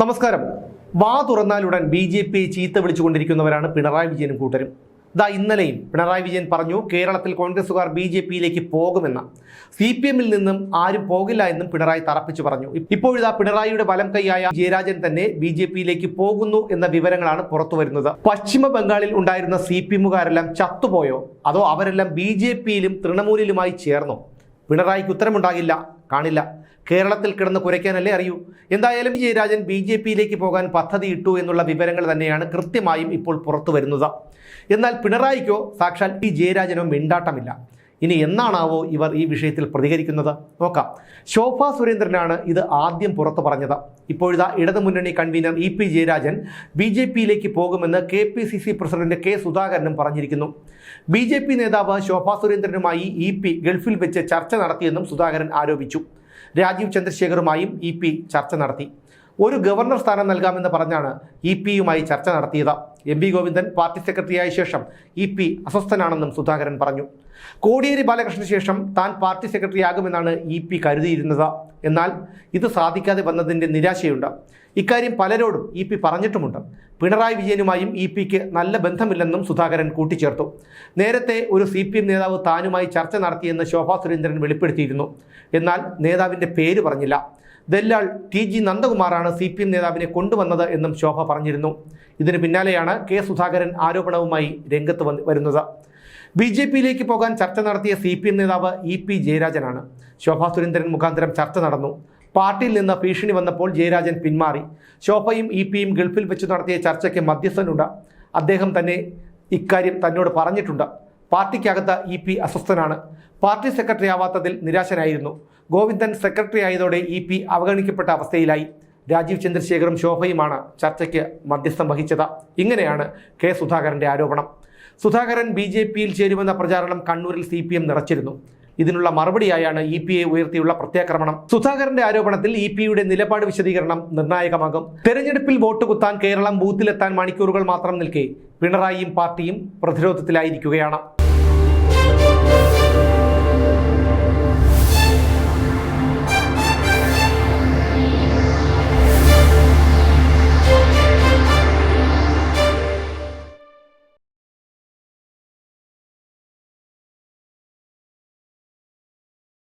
നമസ്കാരം. വാ തുറന്നാലുടൻ B J P ചീത്ത വിളിച്ചുകൊണ്ടിരിക്കുന്നവരാണ് പിണറായി വിജയനും കൂട്ടരും. ദാ ഇന്നലെയും പിണറായി വിജയൻ പറഞ്ഞു കേരളത്തിൽ കോൺഗ്രസുകാർ ബി ജെ പിയിലേക്ക് പോകുമെന്ന്. സി പി എമ്മിൽ നിന്നും ആരും പോകില്ല എന്നും പിണറായി തറപ്പിച്ചു പറഞ്ഞു. ഇപ്പോഴിതാ പിണറായിയുടെ വലം കൈയായ ജയരാജൻ തന്നെ ബി ജെ പിയിലേക്ക് പോകുന്നു എന്ന വിവരങ്ങളാണ് പുറത്തു വരുന്നത്. പശ്ചിമ ബംഗാളിൽ ഉണ്ടായിരുന്ന സി പി എമ്മുകാരെല്ലാം ചത്തുപോയോ? അതോ അവരെല്ലാം ബി ജെ പിയിലും തൃണമൂലിലുമായി ചേർന്നോ? പിണറായിക്ക് ഉത്തരമുണ്ടാകില്ല കാണില്ല. കേരളത്തിൽ കിടന്ന് കുരയ്ക്കാനല്ലേ അറിയൂ. എന്തായാലും ജയരാജൻ ബി ജെ പിയിലേക്ക് പോകാൻ പദ്ധതി ഇട്ടു എന്നുള്ള വിവരങ്ങൾ തന്നെയാണ് കൃത്യമായും ഇപ്പോൾ പുറത്തു വരുന്നത്. എന്നാൽ പിണറായിക്കോ സാക്ഷാൽ പി ജയരാജനോ മിണ്ടാട്ടമില്ല. ഇനി എന്നാണാവോ ഇവർ ഈ വിഷയത്തിൽ പ്രതികരിക്കുന്നത്? നോക്കാം. ശോഭ സുരേന്ദ്രനാണ് ഇത് ആദ്യം പുറത്തു പറഞ്ഞത്. ഇപ്പോഴിതാ ഇടതുമുന്നണി convener E P Jayarajan B J പിയിലേക്ക് പോകുമെന്ന് K P C C president K സുധാകരനും പറഞ്ഞിരിക്കുന്നു. ബി ജെ പി നേതാവ് ശോഭ സുരേന്ദ്രനുമായി ഇ പി ഗൾഫിൽ വെച്ച് ചർച്ച നടത്തിയെന്നും സുധാകരൻ ആരോപിച്ചു. രാജീവ് ചന്ദ്രശേഖറുമായും ഇ പി ചർച്ച നടത്തി. ഒരു ഗവർണർ സ്ഥാനം നൽകാമെന്ന് പറഞ്ഞാണ് ഇ പിയുമായി ചർച്ച നടത്തിയത്. എം പി ഗോവിന്ദൻ പാർട്ടി സെക്രട്ടറിയായ ശേഷം ഇ പി അസ്വസ്ഥനാണെന്നും സുധാകരൻ പറഞ്ഞു. കോടിയേരി ബാലകൃഷ്ണന് ശേഷം താൻ പാർട്ടി സെക്രട്ടറിയാകുമെന്നാണ് ഇ പി കരുതിയിരുന്നത്. എന്നാൽ ഇത് സാധിക്കാതെ വന്നതിന്റെ നിരാശയുണ്ട്. ഇക്കാര്യം പലരോടും ഇ പി പറഞ്ഞിട്ടുമുണ്ട്. പിണറായി വിജയനുമായും ഇ പിക്ക് നല്ല ബന്ധമില്ലെന്നും സുധാകരൻ കൂട്ടിച്ചേർത്തു. നേരത്തെ ഒരു സി പി എം നേതാവ് താനുമായി ചർച്ച നടത്തിയെന്ന് ശോഭാ സുരേന്ദ്രൻ വെളിപ്പെടുത്തിയിരുന്നു. എന്നാൽ നേതാവിന്റെ പേര് പറഞ്ഞില്ല. ദല്ലാൾ ടി ജി നന്ദകുമാറാണ് സി പി എം നേതാവിനെ കൊണ്ടുവന്നത് എന്നും ശോഭ പറഞ്ഞിരുന്നു. ഇതിന് പിന്നാലെയാണ് കെ സുധാകരൻ ആരോപണവുമായി രംഗത്ത് വരുന്നത്. ബി ജെ പിയിലേക്ക് പോകാൻ ചർച്ച നടത്തിയ സി പി എം നേതാവ് ഇ പി ജയരാജനാണ്. ശോഭാ സുരേന്ദ്രൻ മുഖാന്തരം ചർച്ച നടന്നു. പാർട്ടിയിൽ നിന്ന് ഭീഷണി വന്നപ്പോൾ ജയരാജൻ പിന്മാറി. ശോഭയും ഇ പിയും ഗൾഫിൽ വെച്ച് നടത്തിയ ചർച്ചയ്ക്ക് മധ്യസ്ഥനുണ്ട്. അദ്ദേഹം തന്നെ ഇക്കാര്യം തന്നോട് പറഞ്ഞിട്ടുണ്ട്. പാർട്ടിക്കകത്ത് ഇ പി അസ്വസ്ഥനാണ്. പാർട്ടി സെക്രട്ടറി ആവാത്തതിൽ നിരാശനായിരുന്നു. ഗോവിന്ദൻ സെക്രട്ടറി ആയതോടെ ഇ പി അവഗണിക്കപ്പെട്ട അവസ്ഥയിലായി. രാജീവ് ചന്ദ്രശേഖറും ശോഭയുമാണ് ചർച്ചയ്ക്ക് മധ്യസ്ഥം വഹിച്ചത്. ഇങ്ങനെയാണ് കെ സുധാകരന്റെ ആരോപണം. സുധാകരൻ ബി ജെ പിയിൽ ചേരുമെന്ന പ്രചാരണം കണ്ണൂരിൽ സി പി എം നിറച്ചിരുന്നു. ഇതിനുള്ള മറുപടിയായാണ് ഇ പി എ ഉയർത്തിയുള്ള പ്രത്യാക്രമണം. സുധാകരന്റെ ആരോപണത്തിൽ ഇ പി യുടെ നിലപാട് വിശദീകരണം നിർണായകമാകും. തെരഞ്ഞെടുപ്പിൽ വോട്ട് കുത്താൻ കേരളം ബൂത്തിലെത്താൻ മണിക്കൂറുകൾ മാത്രം നിൽക്കെ പിണറായിയും പാർട്ടിയും പ്രതിരോധത്തിലായിരിക്കുകയാണ്.